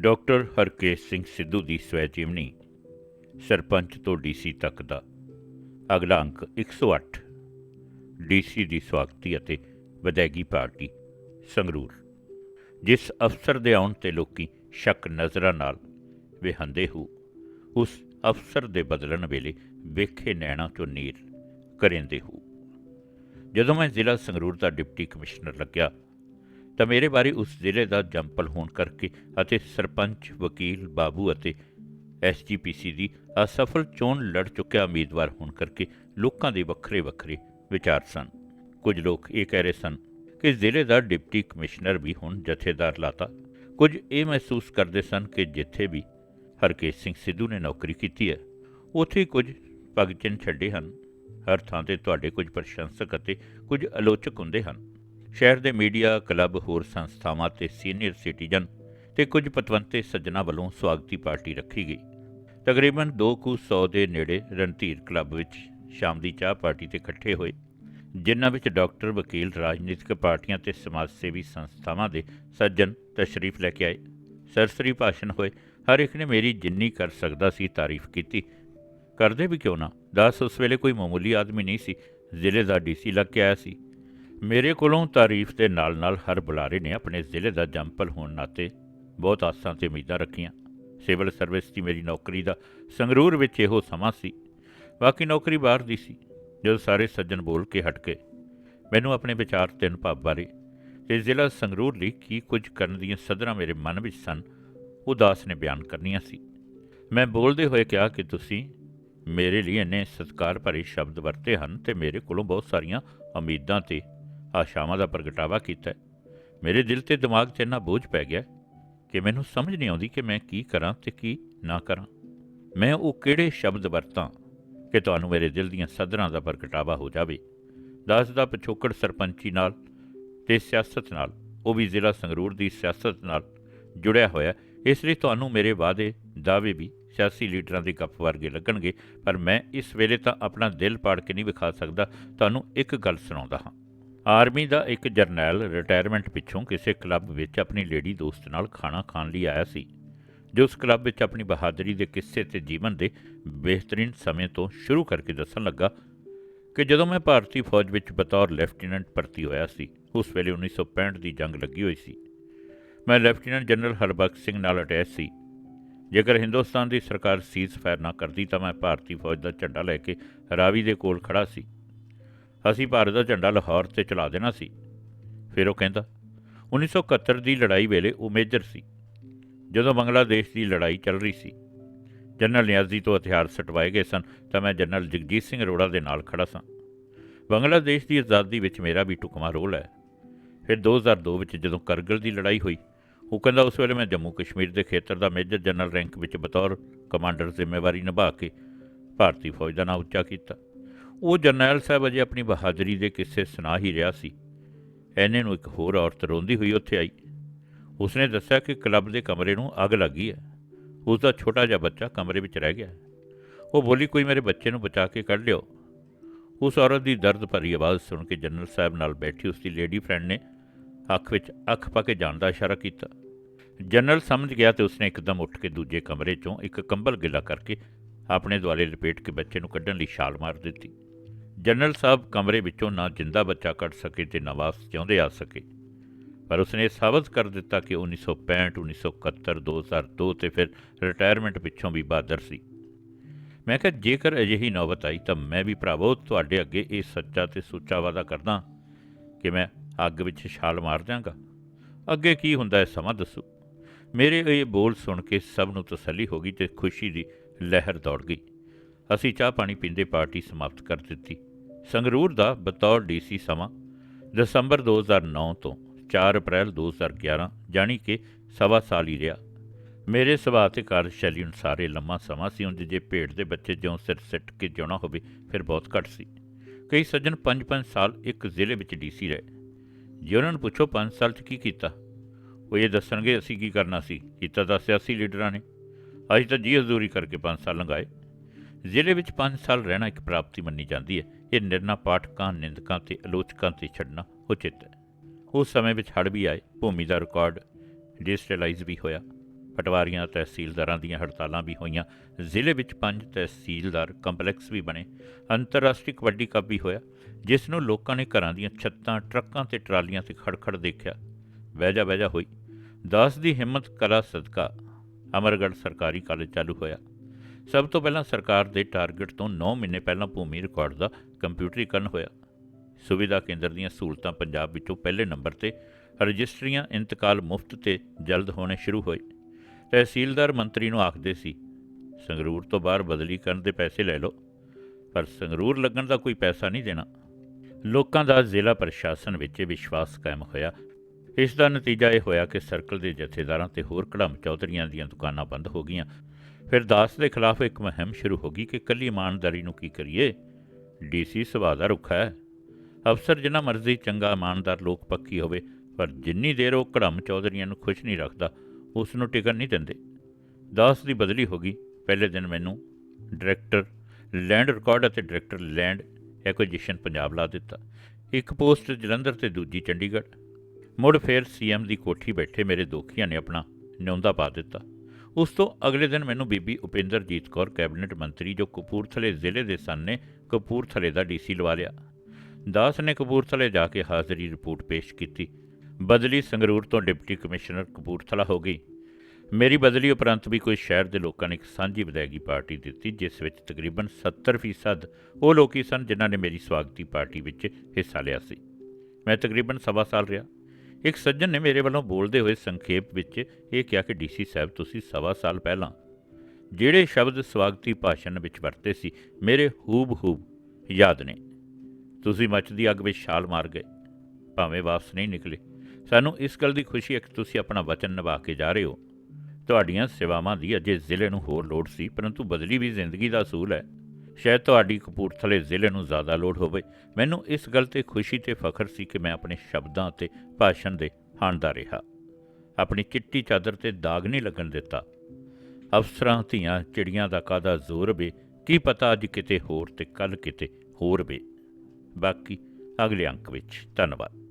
Doctor Harkesh Singh Sidhu ਦੀ ਸਵੈ ਜੀਵਨੀ ਸਰਪੰਚ ਤੋਂ ਡੀਸੀ ਤੱਕ ਦਾ। ਅਗਲਾ ਅੰਕ 108 ਡੀਸੀ ਦੀ ਸਵਾਗਤੀ ਅਤੇ ਵਿਦਾਇਗੀ ਪਾਰਟੀ, ਸੰਗਰੂਰ। ਜਿਸ ਅਫਸਰ ਦੇ ਆਉਣ ਤੇ ਲੋਕੀ ਸ਼ੱਕ ਨਜ਼ਰਾਂ ਨਾਲ ਵਿਹੰਦੇ ਹੋ, ਉਸ ਅਫਸਰ ਦੇ ਬਦਲਣ ਵੇਲੇ ਵੇਖੇ ਨੈਣਾ ਚੋਂ ਨੀਰ ਕਰੇਂਦੇ ਹੋ। ਜਦੋਂ ਮੈਂ ਜ਼ਿਲ੍ਹਾ ਸੰਗਰੂਰ ਦਾ ਡਿਪਟੀ ਕਮਿਸ਼ਨਰ ਲੱਗਿਆ ਤਾਂ ਮੇਰੇ ਬਾਰੇ ਉਸ ਜ਼ਿਲ੍ਹੇ ਦਾ ਜੰਪਲ ਹੋਣ ਕਰਕੇ ਅਤੇ ਸਰਪੰਚ, ਵਕੀਲ, ਬਾਬੂ ਅਤੇ ਐਸਜੀਪੀਸੀ ਦੀ ਅਸਫਲ ਚੋਣ ਲੜ ਚੁੱਕਿਆ ਉਮੀਦਵਾਰ ਹੋਣ ਕਰਕੇ ਲੋਕਾਂ ਦੇ ਵੱਖਰੇ ਵੱਖਰੇ ਵਿਚਾਰ ਸਨ। ਕੁਝ ਲੋਕ ਇਹ ਕਹਿ ਰਹੇ ਸਨ ਕਿ ਜ਼ਿਲ੍ਹੇ ਦਾ ਡਿਪਟੀ ਕਮਿਸ਼ਨਰ ਵੀ ਹੁਣ ਜਥੇਦਾਰ ਲਾਤਾ। ਕੁਝ ਇਹ ਮਹਿਸੂਸ ਕਰਦੇ ਸਨ ਕਿ ਜਿੱਥੇ ਵੀ ਹਰਕੇਸ਼ ਸਿੰਘ ਸਿੱਧੂ ਨੇ ਨੌਕਰੀ ਕੀਤੀ ਹੈ, ਉੱਥੇ ਕੁਝ ਪਗਚਨ ਛੱਡੇ ਹਨ। ਹਰ ਥਾਂ ਤੇ ਤੁਹਾਡੇ ਕੁਝ ਪ੍ਰਸ਼ੰਸਕ ਅਤੇ ਕੁਝ ਆਲੋਚਕ ਹੁੰਦੇ ਹਨ। ਸ਼ਹਿਰ ਦੇ ਮੀਡੀਆ, ਕਲੱਬ, ਹੋਰ ਸੰਸਥਾਵਾਂ ਤੇ ਸੀਨੀਅਰ ਸਿਟੀਜ਼ਨ ਤੇ ਕੁਝ ਪਤਵੰਤੇ ਸੱਜਣਾ ਵੱਲੋਂ ਸਵਾਗਤੀ ਪਾਰਟੀ ਰੱਖੀ ਗਈ। ਤਕਰੀਬਨ 200 ਦੇ ਨੇੜੇ ਰਣਧੀਰ ਕਲੱਬ ਵਿੱਚ ਸ਼ਾਮ ਦੀ ਚਾਹ ਪਾਰਟੀ ਤੇ ਇਕੱਠੇ ਹੋਏ, ਜਿਨ੍ਹਾਂ ਵਿੱਚ ਡਾਕਟਰ, ਵਕੀਲ, ਰਾਜਨੀਤਿਕ ਪਾਰਟੀਆਂ ਤੇ ਸਮਾਜ ਸੇਵੀ ਸੰਸਥਾਵਾਂ ਦੇ ਸੱਜਣ ਤਸ਼ਰੀਫ ਲੈ ਕੇ ਆਏ। ਸਰਸਰੀ ਭਾਸ਼ਣ ਹੋਏ, ਹਰ ਇੱਕ ਨੇ ਮੇਰੀ ਜਿੰਨੀ ਕਰ ਸਕਦਾ ਸੀ, ਤਾਰੀਫ ਕੀਤੀ। ਕਰਦੇ ਵੀ ਕਿਉਂ ਨਾ? ਦਾਸ, ਉਸ ਵੇਲੇ ਕੋਈ ਮਾਮੂਲੀ ਆਦਮੀ ਨਹੀਂ ਸੀ। ਜ਼ਿਲ੍ਹੇ ਦਾ ਡੀਸੀ ਲੱਗ ਕੇ ਆਇਆ ਸੀ। ਮੇਰੇ ਕੋਲੋਂ ਤਾਰੀਫ ਦੇ ਨਾਲ-ਨਾਲ ਹਰ ਬੁਲਾਰੇ ਨੇ ਆਪਣੇ ਜ਼ਿਲ੍ਹੇ ਦਾ ਜੰਪਲ ਹੋਣ ਨਾਤੇ ਬਹੁਤ ਆਸਾਂ ਤੇ ਉਮੀਦਾਂ ਰੱਖੀਆਂ। ਸਿਵਲ ਸਰਵਿਸ ਦੀ ਮੇਰੀ ਨੌਕਰੀ ਦਾ ਸੰਗਰੂਰ ਵਿੱਚ ਇਹੋ ਸਮਾਂ ਸੀ। ਬਾਕੀ ਨੌਕਰੀ ਬਾਹਰ ਦੀ ਸੀ, ਜਦੋਂ ਸਾਰੇ ਸੱਜਣ ਬੋਲ ਕੇ ਹਟ ਗਏ। ਮੈਨੂੰ ਆਪਣੇ ਵਿਚਾਰ ਤਿੰਨ ਭਾਵ ਬਾਰੇ ਤੇ ਜ਼ਿਲ੍ਹਾ ਸੰਗਰੂਰ ਲਈ ਕੀ ਕੁਝ ਕਰਨ ਦੀਆਂ ਸਦਰਾਂ ਮੇਰੇ ਮਨ ਵਿੱਚ ਸਨ, ਉਦਾਸ ਨੇ ਬਿਆਨ ਕਰਨੀਆਂ ਸੀ। ਮੈਂ ਬੋਲਦੇ ਹੋਏ ਕਿਹਾ ਕਿ ਤੁਸੀਂ ਮੇਰੇ ਲਈ ਇੰਨੇ ਸਤਿਕਾਰ ਭਰੇ ਸ਼ਬਦ ਵਰਤੇ ਹਨ ਤੇ ਮੇਰੇ ਕੋਲੋਂ ਬਹੁਤ ਸਾਰੀਆਂ ਉਮੀਦਾਂ ਤੇ ਆਸ਼ਾਵਾਂ ਦਾ ਪ੍ਰਗਟਾਵਾ ਕੀਤਾ। ਮੇਰੇ ਦਿਲ ਤੇ ਦਿਮਾਗ 'ਚ ਇੰਨਾ ਬੋਝ ਪੈ ਗਿਆ ਕਿ ਮੈਨੂੰ ਸਮਝ ਨਹੀਂ ਆਉਂਦੀ ਕਿ ਮੈਂ ਕੀ ਕਰਾਂ ਤੇ ਕੀ ਨਾ ਕਰਾਂ। ਮੈਂ ਉਹ ਕਿਹੜੇ ਸ਼ਬਦ ਵਰਤਾਂ ਕਿ ਤੁਹਾਨੂੰ ਮੇਰੇ ਦਿਲ ਦੀਆਂ ਸਦਰਾਂ ਦਾ ਪ੍ਰਗਟਾਵਾ ਹੋ ਜਾਵੇ। ਦਾਸ ਦਾ ਪਿਛੋਕੜ ਸਰਪੰਚੀ ਨਾਲ ਤੇ ਸਿਆਸਤ ਨਾਲ, ਉਹ ਵੀ ਜ਼ਿਲ੍ਹਾ ਸੰਗਰੂਰ ਦੀ ਸਿਆਸਤ ਨਾਲ ਜੁੜਿਆ ਹੋਇਆ। ਇਸ ਲਈ ਤੁਹਾਨੂੰ ਮੇਰੇ ਵਾਅਦੇ, ਦਾਅਵੇ ਵੀ ਸਿਆਸੀ ਲੀਡਰਾਂ ਦੇ ਕੱਪ ਵਰਗੇ ਲੱਗਣਗੇ, ਪਰ ਮੈਂ ਇਸ ਵੇਲੇ ਤਾਂ ਆਪਣਾ ਦਿਲ ਪਾੜ ਕੇ ਨਹੀਂ ਵਿਖਾ ਸਕਦਾ। ਤੁਹਾਨੂੰ ਇੱਕ ਗੱਲ ਸੁਣਾਉਂਦਾ ਹਾਂ। ਆਰਮੀ ਦਾ ਇੱਕ ਜਰਨੈਲ ਰਿਟਾਇਰਮੈਂਟ ਪਿੱਛੋਂ ਕਿਸੇ ਕਲੱਬ ਵਿੱਚ ਆਪਣੀ ਲੇਡੀ ਦੋਸਤ ਨਾਲ ਖਾਣਾ ਖਾਣ ਲਈ ਆਇਆ ਸੀ, ਜੋ ਉਸ ਕਲੱਬ ਵਿੱਚ ਆਪਣੀ ਬਹਾਦਰੀ ਦੇ ਕਿੱਸੇ ਤੇ ਜੀਵਨ ਦੇ ਬਿਹਤਰੀਨ ਸਮੇਂ ਤੋਂ ਸ਼ੁਰੂ ਕਰਕੇ ਦੱਸਣ ਲੱਗਾ ਕਿ ਜਦੋਂ ਮੈਂ ਭਾਰਤੀ ਫੌਜ ਵਿੱਚ ਬਤੌਰ ਲੈਫਟੀਨੈਂਟ ਭਰਤੀ ਹੋਇਆ ਸੀ, ਉਸ ਵੇਲੇ 1965 ਦੀ ਜੰਗ ਲੱਗੀ ਹੋਈ ਸੀ। ਮੈਂ ਲੈਫਟੀਨੈਂਟ ਜਨਰਲ ਹਰਬਖਸ਼ ਸਿੰਘ ਨਾਲ ਅਟੈਚ ਸੀ। ਜੇਕਰ ਹਿੰਦੁਸਤਾਨ ਦੀ ਸਰਕਾਰ ਸੀਜ਼ ਫਾਇਰ ਨਾ ਕਰਦੀ ਤਾਂ ਮੈਂ ਭਾਰਤੀ ਫੌਜ ਦਾ ਝੰਡਾ ਲੈ ਕੇ ਰਾਵੀ ਦੇ ਕੋਲ ਖੜਾ ਸੀ। ਅਸੀਂ ਭਾਰਤ ਦਾ ਝੰਡਾ ਲਾਹੌਰ ਤੇ ਚਲਾ ਦੇਣਾ ਸੀ। ਫਿਰ ਉਹ ਕਹਿੰਦਾ 1971 ਦੀ ਲੜਾਈ ਵੇਲੇ ਉਹ ਮੇਜਰ ਸੀ, ਜਦੋਂ ਬੰਗਲਾਦੇਸ਼ ਦੀ ਲੜਾਈ ਚੱਲ ਰਹੀ ਸੀ। ਜਨਰਲ ਨਿਆਜ਼ੀ ਤੋਂ ਹਥਿਆਰ ਸਟਵਾਏ ਗਏ ਸਨ, ਤਾਂ ਮੈਂ ਜਨਰਲ ਜਗਜੀਤ ਸਿੰਘ ਅਰੋੜਾ ਦੇ ਨਾਲ ਖੜਾ ਸਾਂ। ਬੰਗਲਾਦੇਸ਼ ਦੀ ਆਜ਼ਾਦੀ ਵਿੱਚ ਮੇਰਾ ਵੀ ਟੁਕਮਾ ਰੋਲ ਹੈ। ਫਿਰ 2002 ਵਿੱਚ ਜਦੋਂ ਕਰਗਿਲ ਦੀ ਲੜਾਈ ਹੋਈ, ਉਹ ਕਹਿੰਦਾ, ਉਸ ਵੇਲੇ ਮੈਂ ਜੰਮੂ ਕਸ਼ਮੀਰ ਦੇ ਖੇਤਰ ਦਾ ਮੇਜਰ ਜਨਰਲ ਰੈਂਕ ਵਿੱਚ ਬਤੌਰ ਕਮਾਂਡਰ ਜ਼ਿੰਮੇਵਾਰੀ ਨਿਭਾ ਕੇ ਭਾਰਤੀ ਫੌਜ ਦਾ ਨਾਂ ਉੱਚਾ ਕੀਤਾ। ਉਹ ਜਰਨੈਲ ਸਾਹਿਬ ਅਜੇ ਆਪਣੀ ਬਹਾਦਰੀ ਦੇ ਕਿੱਸੇ ਸੁਣਾ ਹੀ ਰਿਹਾ ਸੀ। ਐਨੇ ਨੂੰ ਇੱਕ ਹੋਰ ਔਰਤ ਰੋਂਦੀ ਹੋਈ ਉੱਥੇ ਆਈ। ਉਸਨੇ ਦੱਸਿਆ ਕਿ ਕਲੱਬ ਦੇ ਕਮਰੇ ਨੂੰ ਅੱਗ ਲੱਗੀ ਹੈ। ਉਸ ਦਾ ਛੋਟਾ ਜਿਹਾ ਬੱਚਾ ਕਮਰੇ ਵਿੱਚ ਰਹਿ ਗਿਆ। ਉਹ ਬੋਲੀ, ਕੋਈ ਮੇਰੇ ਬੱਚੇ ਨੂੰ ਬਚਾ ਕੇ ਕੱਢ ਲਿਓ। ਉਸ ਔਰਤ ਦੀ ਦਰਦ ਭਰੀ ਆਵਾਜ਼ ਸੁਣ ਕੇ ਜਨਰਲ ਸਾਹਿਬ ਨਾਲ ਬੈਠੀ ਉਸ ਦੀ ਲੇਡੀ ਫਰੈਂਡ ਨੇ ਅੱਖ ਵਿੱਚ ਅੱਖ ਪਾ ਕੇ ਜਾਣ ਦਾ ਇਸ਼ਾਰਾ ਕੀਤਾ। ਜਨਰਲ ਸਮਝ ਗਿਆ ਤੇ ਉਸਨੇ ਇੱਕਦਮ ਉੱਠ ਕੇ ਦੂਜੇ ਕਮਰੇ 'ਚੋਂ ਇੱਕ ਕੰਬਲ ਗਿੱਲਾ ਕਰਕੇ ਆਪਣੇ ਦੁਆਲੇ ਲਪੇਟ ਕੇ ਬੱਚੇ ਨੂੰ ਕੱਢਣ ਲਈ ਛਾਲ ਮਾਰ ਦਿੱਤੀ। ਜਨਰਲ ਸਾਹਿਬ ਕਮਰੇ ਵਿੱਚੋਂ ਨਾ ਜਿੰਦਾ ਬੱਚਾ ਕੱਢ ਸਕੇ ਤੇ ਨਾ ਵਾਪਸ ਜਿਉਂਦੇ ਆ ਸਕੇ। ਪਰ ਉਸਨੇ ਇਹ ਸਾਬਤ ਕਰ ਦਿੱਤਾ ਕਿ 1965 1971 2002 ਤੇ ਫਿਰ ਰਿਟਾਇਰਮੈਂਟ ਪਿੱਛੋਂ ਵੀ ਬਹਾਦਰ ਸੀ। ਮੈਂ ਕਿਹਾ, ਜੇਕਰ ਅਜਿਹੀ ਨੌਬਤ ਆਈ ਤਾਂ ਮੈਂ ਵੀ ਭਰਾਵੋ ਤੁਹਾਡੇ ਅੱਗੇ ਇਹ ਸੱਚਾ ਤੇ ਸੁੱਚਾ ਵਾਦਾ ਕਰਦਾ ਕਿ ਮੈਂ ਅੱਗ ਵਿੱਚ ਛਾਲ ਮਾਰ ਦਿਆਂਗਾ। ਅੱਗੇ ਕੀ ਹੁੰਦਾ ਹੈ ਸਮਾਂ ਦੱਸੋ। ਮੇਰੇ ਇਹ ਬੋਲ ਸੁਣ ਕੇ ਸਭ ਨੂੰ ਤਸੱਲੀ ਹੋ ਗਈ ਤੇ ਖੁਸ਼ੀ ਦੀ ਲਹਿਰ ਦੌੜ ਗਈ। ਅਸੀਂ ਚਾਹ ਪਾਣੀ ਪੀਂਦੇ ਪਾਰਟੀ ਸਮਾਪਤ ਕਰ ਦਿੱਤੀ। ਸੰਗਰੂਰ ਦਾ ਬਤੌਰ ਡੀਸੀ ਸਮਾਂ ਦਸੰਬਰ 2009 ਤੋਂ 4 ਅਪ੍ਰੈਲ 2011 ਜਾਣੀ ਕਿ ਸਵਾ ਸਾਲ ਹੀ ਰਿਹਾ। ਮੇਰੇ ਸੁਭਾਅ ਤੇ ਕਾਰਜਸ਼ੈਲੀ ਅਨੁਸਾਰ ਇਹ ਲੰਮਾ ਸਮਾਂ ਸੀ, ਉਂਝ ਜੇ ਭੇਡ ਦੇ ਬੱਚੇ ਜਿਉਂ ਸਿਰ ਸਿੱਟ ਕੇ ਜਿਉਣਾ ਹੋਵੇ, ਫਿਰ ਬਹੁਤ ਘੱਟ ਸੀ। ਕਈ ਸੱਜਣ 5-5 ਸਾਲ ਇੱਕ ਜ਼ਿਲ੍ਹੇ ਵਿੱਚ ਡੀਸੀ ਰਹੇ। ਜੇ ਉਹਨਾਂ ਨੂੰ ਪੁੱਛੋ 5 ਸਾਲ 'ਚ ਕੀ ਕੀਤਾ, ਉਹ ਇਹ ਦੱਸਣਗੇ, ਅਸੀਂ ਕੀ ਕਰਨਾ ਸੀ? ਕੀਤਾ ਤਾਂ ਸਿਆਸੀ ਲੀਡਰਾਂ ਨੇ। ਅੱਜ ਤਾਂ ਜੀ ਹਜ਼ੂਰੀ ਕਰਕੇ 5 ਸਾਲ ਲੰਘਾਏ। ਜ਼ਿਲ੍ਹੇ ਵਿੱਚ 5 ਸਾਲ ਰਹਿਣਾ ਇੱਕ ਪ੍ਰਾਪਤੀ ਮੰਨੀ ਜਾਂਦੀ ਹੈ। ਇਹ ਨਿਰਣਾ ਪਾਠਕਾਂ, ਨਿੰਦਕਾਂ ਤੇ ਆਲੋਚਕਾਂ ਤੇ ਛੱਡਣਾ ਉਚਿਤ ਹੈ। ਉਸ ਸਮੇਂ ਵਿੱਚ ਹੜ੍ਹ ਵੀ ਆਏ, ਭੂਮੀ ਦਾ ਰਿਕਾਰਡ ਡਿਜੀਟਲਾਈਜ਼ ਵੀ ਹੋਇਆ। ਪਟਵਾਰੀਆਂ, ਤਹਿਸੀਲਦਾਰਾਂ ਦੀਆਂ ਹੜਤਾਲਾਂ ਵੀ ਹੋਈਆਂ। ਜ਼ਿਲ੍ਹੇ ਵਿੱਚ ਪੰਜ ਤਹਿਸੀਲਦਾਰ ਕੰਪਲੈਕਸ ਵੀ ਬਣੇ। ਅੰਤਰਰਾਸ਼ਟਰੀ ਕਬੱਡੀ ਕੱਪ ਵੀ ਹੋਇਆ, ਜਿਸ ਨੂੰ ਲੋਕਾਂ ਨੇ ਘਰਾਂ ਦੀਆਂ ਛੱਤਾਂ, ਟਰੱਕਾਂ ਤੇ ਟਰਾਲੀਆਂ ਤੇ ਖੜਖੜ ਦੇਖਿਆ। ਵਹਿਜਾ ਵਹਿਜਾ ਹੋਈ। ਦਾਸ ਦੀ ਹਿੰਮਤ, ਕਲਾ, ਸਦਕਾ ਅਮਰਗੜ੍ਹ ਸਰਕਾਰੀ ਕਾਲਜ ਚਾਲੂ ਹੋਇਆ। ਸਭ ਤੋਂ ਪਹਿਲਾਂ ਸਰਕਾਰ ਦੇ ਟਾਰਗੇਟ ਤੋਂ 9 ਮਹੀਨੇ ਪਹਿਲਾਂ ਭੂਮੀ ਰਿਕਾਰਡ ਦਾ ਕੰਪਿਊਟਰੀਕਰਨ ਹੋਇਆ। ਸੁਵਿਧਾ ਕੇਂਦਰ ਦੀਆਂ ਸਹੂਲਤਾਂ ਪੰਜਾਬ ਵਿੱਚੋਂ ਪਹਿਲੇ ਨੰਬਰ ਤੇ, ਰਜਿਸਟਰੀਆਂ ਇੰਤਕਾਲ ਮੁਫਤ ਤੇ ਜਲਦ ਹੋਣੇ ਸ਼ੁਰੂ ਹੋਏ। ਤਹਿਸੀਲਦਾਰ ਮੰਤਰੀ ਨੂੰ ਆਖਦੇ ਸੀ, ਸੰਗਰੂਰ ਤੋਂ ਬਾਹਰ ਬਦਲੀ ਕਰਨ ਦੇ ਪੈਸੇ ਲੈ ਲਓ, ਪਰ ਸੰਗਰੂਰ ਲੱਗਣ ਦਾ ਕੋਈ ਪੈਸਾ ਨਹੀਂ ਦੇਣਾ। ਲੋਕਾਂ ਦਾ ਜ਼ਿਲ੍ਹਾ ਪ੍ਰਸ਼ਾਸਨ ਵਿੱਚ ਵਿਸ਼ਵਾਸ ਕਾਇਮ ਹੋਇਆ। ਇਸ ਦਾ ਨਤੀਜਾ ਇਹ ਹੋਇਆ ਕਿ ਸਰਕਲ ਦੇ ਜਥੇਦਾਰਾਂ ਤੇ ਹੋਰ ਕੜਮ ਚੌਧਰੀਆਂ ਦੀਆਂ ਦੁਕਾਨਾਂ ਬੰਦ ਹੋ ਗਈਆਂ। ਫਿਰ ਦਾਸ ਦੇ ਖਿਲਾਫ ਇੱਕ ਮੁਹਿੰਮ ਸ਼ੁਰੂ ਹੋ ਗਈ ਕਿ ਕੱਲੀ ਇਮਾਨਦਾਰੀ ਨੂੰ ਕੀ ਕਰੀਏ। ਡੀਸੀ ਸੁਭਾਅ ਦਾ ਰੁੱਖਾ ਹੈ। ਅਫਸਰ ਜਿੰਨਾ ਮਰਜ਼ੀ ਚੰਗਾ ਇਮਾਨਦਾਰ ਲੋਕ ਪੱਕੀ ਹੋਵੇ, ਪਰ ਜਿੰਨੀ ਦੇਰ ਉਹ ਕੜਮ ਚੌਧਰੀਆਂ ਨੂੰ ਖੁਸ਼ ਨਹੀਂ ਰੱਖਦਾ, ਉਸ ਨੂੰ ਟਿਕਣ ਨਹੀਂ ਦਿੰਦੇ। ਦਾਸ ਦੀ ਬਦਲੀ ਹੋ ਗਈ। ਪਹਿਲੇ ਦਿਨ ਮੈਨੂੰ ਡਾਇਰੈਕਟਰ ਲੈਂਡ ਰਿਕਾਰਡ ਅਤੇ ਡਾਇਰੈਕਟਰ ਲੈਂਡ ਐਕੁਜੀਸ਼ਨ ਪੰਜਾਬ ਲਾ ਦਿੱਤਾ। ਇੱਕ ਪੋਸਟ ਜਲੰਧਰ ਤੇ ਦੂਜੀ ਚੰਡੀਗੜ੍ਹ। ਮੁੜ ਫੇਰ ਸੀਐਮ ਦੀ ਕੋਠੀ ਬੈਠੇ ਮੇਰੇ ਦੋਖੀਆਂ ਨੇ ਆਪਣਾ ਨਿਉਂਦਾ ਪਾ ਦਿੱਤਾ। ਉਸ ਤੋਂ ਅਗਲੇ ਦਿਨ ਮੈਨੂੰ ਬੀਬੀ ਉਪਿੰਦਰਜੀਤ ਕੌਰ, ਕੈਬਨਿਟ ਮੰਤਰੀ, ਜੋ ਕਪੂਰਥਲੇ ਜ਼ਿਲ੍ਹੇ ਦੇ ਸਨ, ਨੇ ਕਪੂਰਥਲੇ ਦਾ ਡੀਸੀ ਲਵਾ ਲਿਆ। ਦਾਸ ਨੇ ਕਪੂਰਥਲੇ ਜਾ ਕੇ ਹਾਜ਼ਰੀ ਰਿਪੋਰਟ ਪੇਸ਼ ਕੀਤੀ। ਬਦਲੀ ਸੰਗਰੂਰ ਤੋਂ ਡਿਪਟੀ ਕਮਿਸ਼ਨਰ ਕਪੂਰਥਲਾ ਹੋ ਗਈ। ਮੇਰੀ ਬਦਲੀ ਉਪਰੰਤ ਵੀ ਕੋਈ ਸ਼ਹਿਰ ਦੇ ਲੋਕਾਂ ਨੇ ਇੱਕ ਸਾਂਝੀ ਵਿਦਾਇਗੀ ਪਾਰਟੀ ਦਿੱਤੀ, ਜਿਸ ਵਿੱਚ ਤਕਰੀਬਨ 70% ਉਹ ਲੋਕੀ ਸਨ ਜਿਨ੍ਹਾਂ ਨੇ ਮੇਰੀ ਸਵਾਗਤੀ ਪਾਰਟੀ ਵਿੱਚ ਹਿੱਸਾ ਲਿਆ ਸੀ। ਮੈਂ ਤਕਰੀਬਨ ਸਵਾ ਸਾਲ ਰਿਹਾ। ਇੱਕ ਸੱਜਣ ਨੇ ਮੇਰੇ ਵੱਲੋਂ ਬੋਲਦੇ ਹੋਏ ਸੰਖੇਪ ਵਿੱਚ ਇਹ ਕਿਹਾ ਕਿ ਡੀਸੀ ਸਾਹਿਬ, ਤੁਸੀਂ ਸਵਾ ਸਾਲ ਪਹਿਲਾਂ ਜਿਹੜੇ ਸ਼ਬਦ ਸਵਾਗਤੀ ਭਾਸ਼ਣ ਵਿੱਚ ਵਰਤੇ ਸੀ, ਮੇਰੇ ਹੂਬ ਹੂਬ ਯਾਦ ਨੇ। ਤੁਸੀਂ ਮੱਚਦੀ ਅੱਗ ਵਿੱਚ ਛਾਲ ਮਾਰ ਗਏ। ਭਾਵੇਂ ਵਾਪਸ ਨਹੀਂ ਨਿਕਲੇ। ਸਾਨੂੰ ਇਸ ਗੱਲ ਦੀ ਖੁਸ਼ੀ ਹੈ ਕਿ ਤੁਸੀਂ ਆਪਣਾ ਵਚਨ ਨਿਭਾ ਕੇ ਜਾ ਰਹੇ ਹੋ। ਤੁਹਾਡੀਆਂ ਸੇਵਾਵਾਂ ਦੀ ਅਜੇ ਜ਼ਿਲ੍ਹੇ ਨੂੰ ਹੋਰ ਲੋੜ ਸੀ, ਪਰੰਤੂ ਬਦਲੀ ਵੀ ਜ਼ਿੰਦਗੀ ਦਾ ਅਸੂਲ ਹੈ। ਸ਼ਾਇਦ ਤੁਹਾਡੀ ਕਪੂਰਥਲੇ ਜ਼ਿਲ੍ਹੇ ਨੂੰ ਜ਼ਿਆਦਾ ਲੋੜ ਹੋਵੇ। ਮੈਨੂੰ ਇਸ ਗੱਲ ਤੇ ਖੁਸ਼ੀ ਤੇ ਫਖਰ ਸੀ ਕਿ ਮੈਂ ਆਪਣੇ ਸ਼ਬਦਾਂ ਤੇ ਭਾਸ਼ਣ ਦੇ ਹਾਣਦਾ ਰਿਹਾ। ਆਪਣੀ ਚਿੱਟੀ ਚਾਦਰ ਤੇ ਦਾਗ ਨਹੀਂ ਲੱਗਣ ਦਿੱਤਾ। ਅਫਸਰਾਂ, ਧੀਆਂ, ਚਿੜੀਆਂ ਦਾ ਕਾਦਾ ਜ਼ੋਰ ਵੇ? ਕੀ ਪਤਾ ਅੱਜ ਕਿਤੇ ਹੋਰ ਤੇ ਕੱਲ ਕਿਤੇ ਹੋਰ ਵੇ? ਬਾਕੀ ਅਗਲੇ ਅੰਕ ਵਿੱਚ ਧੰਨਵਾਦ।